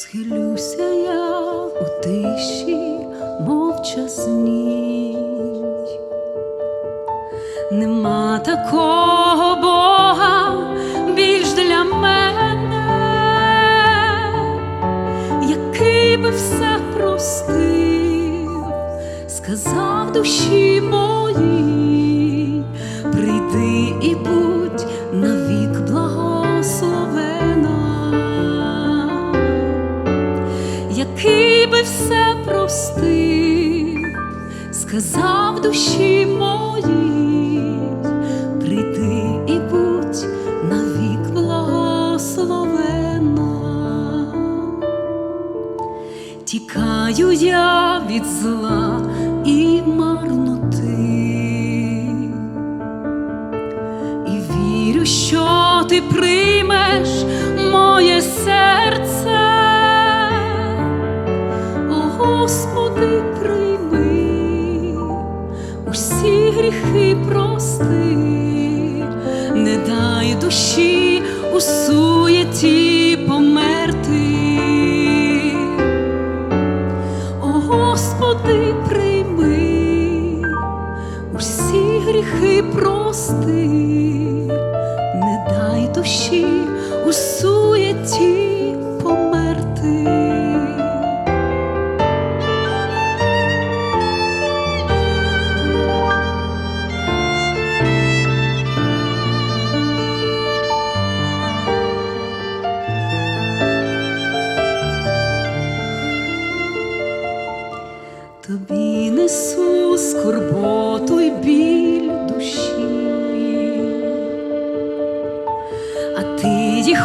Схилюся я у тиші мовчасній. Нема такого Бога більш для мене, який би все простив, сказав душі моїй, який би все простив, сказав душі моїй, прийди і будь навік благословена. Тікаю я від зла і марноти, і вірю, що ти приймеш прийми, усі гріхи прости, не дай душі у суєті померти. О, Господи, прийми, усі гріхи прости, не дай душі у суєті Тобі несу скорботу й біль душі, а ти їх